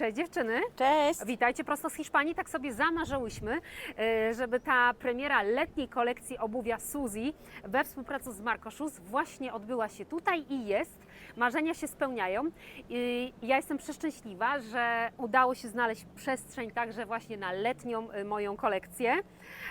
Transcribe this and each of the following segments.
Cześć dziewczyny. Cześć! Witajcie prosto z Hiszpanii. Tak sobie zamarzyłyśmy, e, żeby ta premiera letniej kolekcji obuwia Suzy we współpracy z Marco Shoes właśnie odbyła się tutaj i jest. Marzenia się spełniają. I ja jestem przeszczęśliwa, że udało się znaleźć przestrzeń także właśnie na letnią e, moją kolekcję.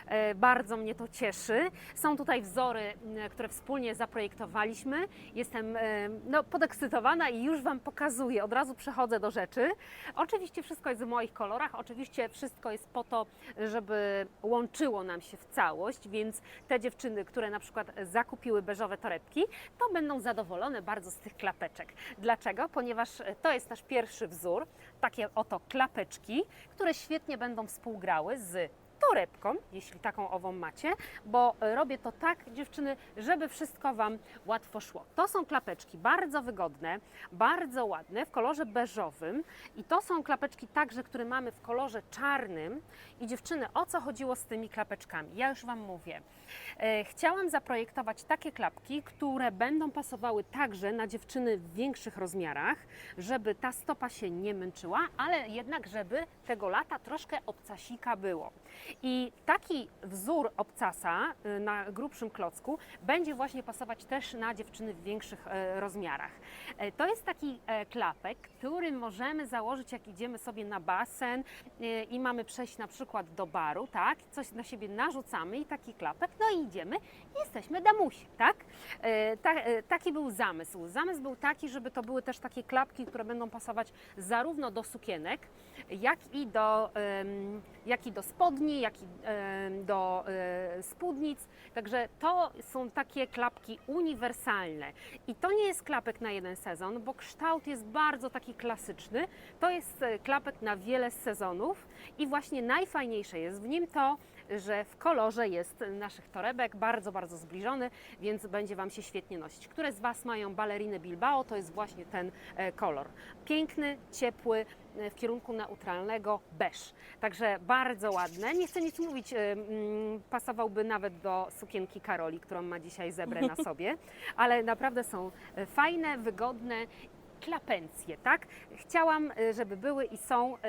E, Bardzo mnie to cieszy. Są tutaj wzory, m, które wspólnie zaprojektowaliśmy. Jestem no, podekscytowana i już Wam pokazuję. Od razu przechodzę do rzeczy. Oczywiście wszystko jest w moich kolorach, oczywiście wszystko jest po to, żeby łączyło nam się w całość, więc te dziewczyny, które na przykład zakupiły beżowe torebki, to będą zadowolone bardzo z tych klapeczek. Dlaczego? Ponieważ to jest nasz pierwszy wzór, takie oto klapeczki, które świetnie będą współgrały z torebką, jeśli taką ową macie, bo robię to tak, dziewczyny, żeby wszystko Wam łatwo szło. To są klapeczki bardzo wygodne, bardzo ładne, w kolorze beżowym i to są klapeczki także, które mamy w kolorze czarnym i dziewczyny, o co chodziło z tymi klapeczkami? Ja już Wam mówię. E, Chciałam zaprojektować takie klapki, które będą pasowały także na dziewczyny w większych rozmiarach, żeby ta stopa się nie męczyła, ale jednak, żeby tego lata troszkę obcasika było. I taki wzór obcasa y, na grubszym klocku będzie właśnie pasować też na dziewczyny w większych e, rozmiarach. E, To jest taki e, klapek, który możemy założyć, jak idziemy sobie na basen i mamy przejść na przykład do baru, tak? Coś na siebie narzucamy i taki klapek, no i idziemy i jesteśmy damusi, tak? Ta, taki był zamysł. Zamysł był taki, żeby to były też takie klapki, które będą pasować zarówno do sukienek, jak i do, jak i do spodni, jak i do e, spódnic. Także to są takie klapki uniwersalne. I to nie jest klapek na jeden sezon, bo kształt jest bardzo taki klasyczny. To jest e, klapek na wiele sezonów i właśnie najfajniejsze jest w nim to, że w kolorze jest naszych torebek bardzo, bardzo zbliżony, więc będzie Wam się świetnie nosić. Które z Was mają balerinę Bilbao, to jest właśnie ten e, kolor. Piękny, ciepły, w kierunku neutralnego beż. Także bardzo ładne. Nie chcę nic mówić, e, pasowałby nawet do sukienki Karoli, którą ma dzisiaj zebrę na sobie, ale naprawdę są e, fajne, wygodne klapencje, tak? Chciałam, e, żeby były i są e,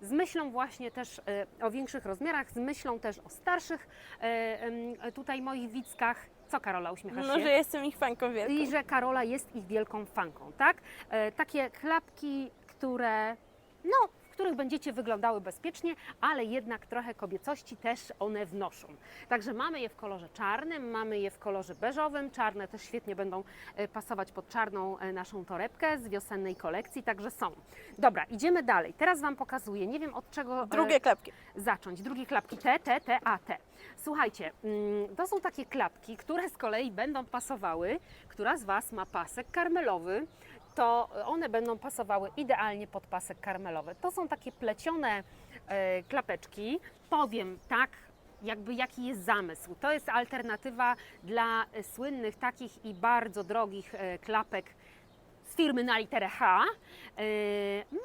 z myślą właśnie też e, o większych rozmiarach, z myślą też o starszych e, tutaj moich widzkach. Co Karola, uśmiechasz No, się? że jestem ich fanką wielką. I że Karola jest ich wielką fanką, tak? E, takie klapki, które, no, w których będziecie wyglądały bezpiecznie, ale jednak trochę kobiecości też one wnoszą. Także mamy je w kolorze czarnym, mamy je w kolorze beżowym. Czarne też świetnie będą e, pasować pod czarną e, naszą torebkę z wiosennej kolekcji, także są. Dobra, idziemy dalej. Teraz Wam pokazuję, nie wiem od czego... e, Drugie klapki. zacząć. Drugie klapki te, te, te, a te. Słuchajcie, mm, to są takie klapki, które z kolei będą pasowały. Która z Was ma pasek karmelowy, to one będą pasowały idealnie pod pasek karmelowy. To są takie plecione e, klapeczki. Powiem tak, jakby jaki jest zamysł. To jest alternatywa dla słynnych takich i bardzo drogich e, klapek z firmy na literę H. E,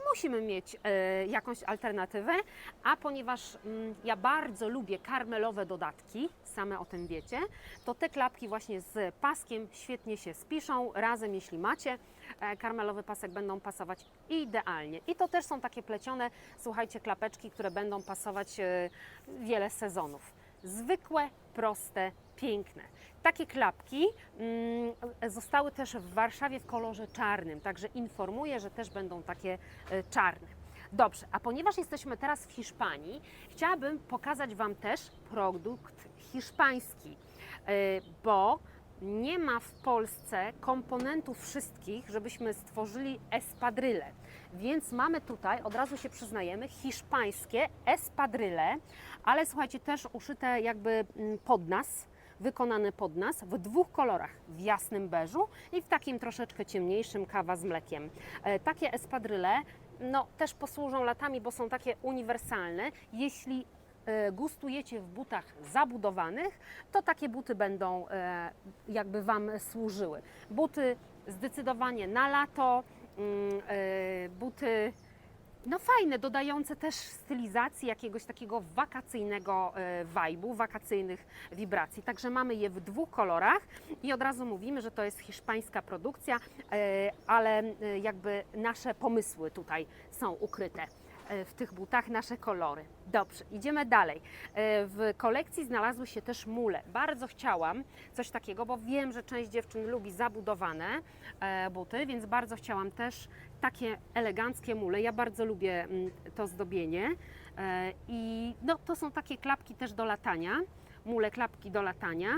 musimy mieć e, jakąś alternatywę, a ponieważ mm, ja bardzo lubię karmelowe dodatki, same o tym wiecie, to te klapki właśnie z paskiem świetnie się spiszą razem, jeśli macie. e, Karmelowy pasek będą pasować idealnie. I to też są takie plecione, słuchajcie, klapeczki, które będą pasować wiele sezonów. Zwykłe, proste, piękne. Takie klapki mm, zostały też w Warszawie w kolorze czarnym, także informuję, że też będą takie e, czarne. Dobrze, a ponieważ jesteśmy teraz w Hiszpanii, chciałabym pokazać Wam też produkt hiszpański, e, bo nie ma w Polsce komponentów wszystkich, żebyśmy stworzyli espadryle. Więc mamy tutaj, od razu się przyznajemy, hiszpańskie espadryle, ale słuchajcie, też uszyte jakby mm, pod nas, wykonane pod nas w dwóch kolorach, w jasnym beżu i w takim troszeczkę ciemniejszym kawa z mlekiem. E, Takie espadryle no, też posłużą latami, bo są takie uniwersalne. Jeśli e, gustujecie w butach zabudowanych, to takie buty będą e, jakby Wam służyły. Buty zdecydowanie na lato, mm, buty no fajne, dodające też stylizacji jakiegoś takiego wakacyjnego e, vibe'u, wakacyjnych wibracji. Także mamy je w dwóch kolorach i od razu mówimy, że to jest hiszpańska produkcja, e, ale e, jakby nasze pomysły tutaj są ukryte e, w tych butach, nasze kolory. Dobrze, idziemy dalej. E, W kolekcji znalazły się też mule. Bardzo chciałam coś takiego, bo wiem, że część dziewczyn lubi zabudowane e, buty, więc bardzo chciałam też takie eleganckie mule. Ja bardzo lubię mm, to zdobienie e, i no, to są takie klapki też do latania, mule klapki do latania,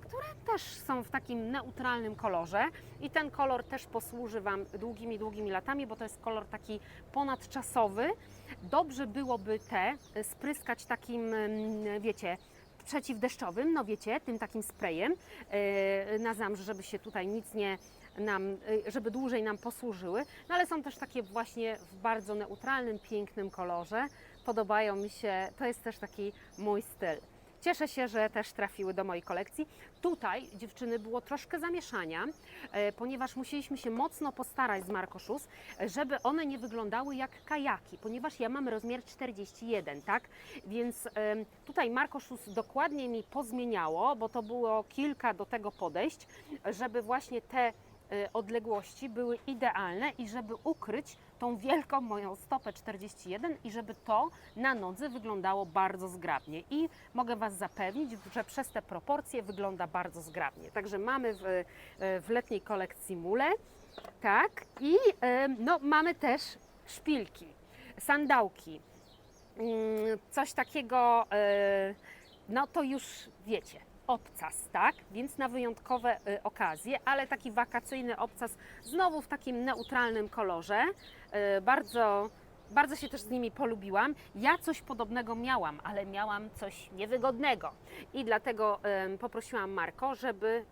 które też są w takim neutralnym kolorze i ten kolor też posłuży Wam długimi, długimi latami, bo to jest kolor taki ponadczasowy. Dobrze byłoby te e, spryskać takim, mm, wiecie, przeciwdeszczowym, no wiecie, tym takim sprayem e, na zamrz, żeby się tutaj nic nie nam, e, żeby dłużej nam posłużyły, no ale są też takie właśnie w bardzo neutralnym, pięknym kolorze. Podobają mi się, to jest też taki mój styl. Cieszę się, że też trafiły do mojej kolekcji. Tutaj, dziewczyny, było troszkę zamieszania, e, ponieważ musieliśmy się mocno postarać z Marco Shoes, żeby one nie wyglądały jak kajaki, ponieważ ja mam rozmiar 41, tak? Więc tutaj Marco Shoes dokładnie mi pozmieniało, bo to było kilka do tego podejść, żeby właśnie te e, odległości były idealne i żeby ukryć tą wielką moją stopę 41 i żeby to na nodze wyglądało bardzo zgrabnie. I mogę Was zapewnić, że przez te proporcje wygląda bardzo zgrabnie. Także mamy w, w letniej kolekcji mule, tak, i no, mamy też szpilki, sandałki, Mm, coś takiego, e, no to już wiecie, obcas, tak? Więc na wyjątkowe e, okazje, ale taki wakacyjny obcas znowu w takim neutralnym kolorze. E, Bardzo, bardzo się też z nimi polubiłam. Ja coś podobnego miałam, ale miałam coś niewygodnego i dlatego em, poprosiłam Marko, żeby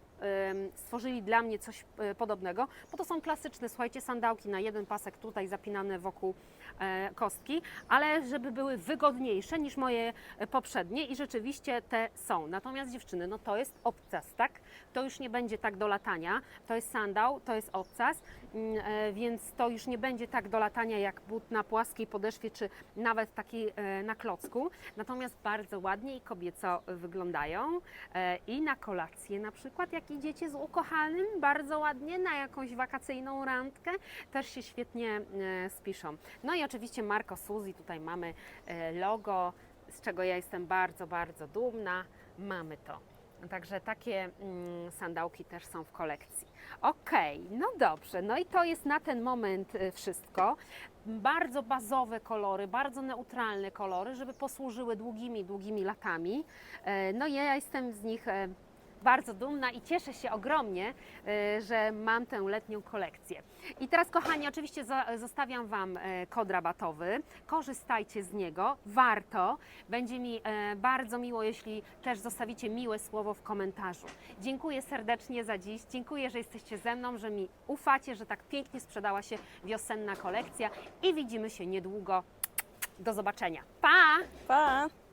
stworzyli dla mnie coś e, podobnego, bo to są klasyczne, słuchajcie, sandałki na jeden pasek tutaj zapinane wokół e, kostki, ale żeby były wygodniejsze niż moje e, poprzednie i rzeczywiście te są. Natomiast dziewczyny, no to jest obcas, tak? To już nie będzie tak do latania, to jest sandał, to jest obcas, więc to już nie będzie tak do latania jak but na płaskiej podeszwie, czy nawet taki e, na klocku. Natomiast bardzo ładnie i kobieco wyglądają e, i na kolację na przykład, jak idziecie z ukochanym, bardzo ładnie na jakąś wakacyjną randkę, też się świetnie e, spiszą. No i oczywiście Marco Suzy, tutaj mamy e, logo, z czego ja jestem bardzo, bardzo dumna. Mamy to. Także takie mm, sandałki też są w kolekcji. Okej, no dobrze, no i to jest na ten moment e, wszystko. Bardzo bazowe kolory, bardzo neutralne kolory, żeby posłużyły długimi, długimi latami. E, No ja jestem z nich e, bardzo dumna i cieszę się ogromnie, e, że mam tę letnią kolekcję. I teraz, kochani, oczywiście zostawiam Wam e, kod rabatowy. Korzystajcie z niego, warto. Będzie mi e, bardzo miło, jeśli też zostawicie miłe słowo w komentarzu. Dziękuję serdecznie za dziś. Dziękuję, że jesteście ze mną, że mi ufacie, że tak pięknie sprzedała się wiosenna kolekcja i widzimy się niedługo. Do zobaczenia. Pa! Pa!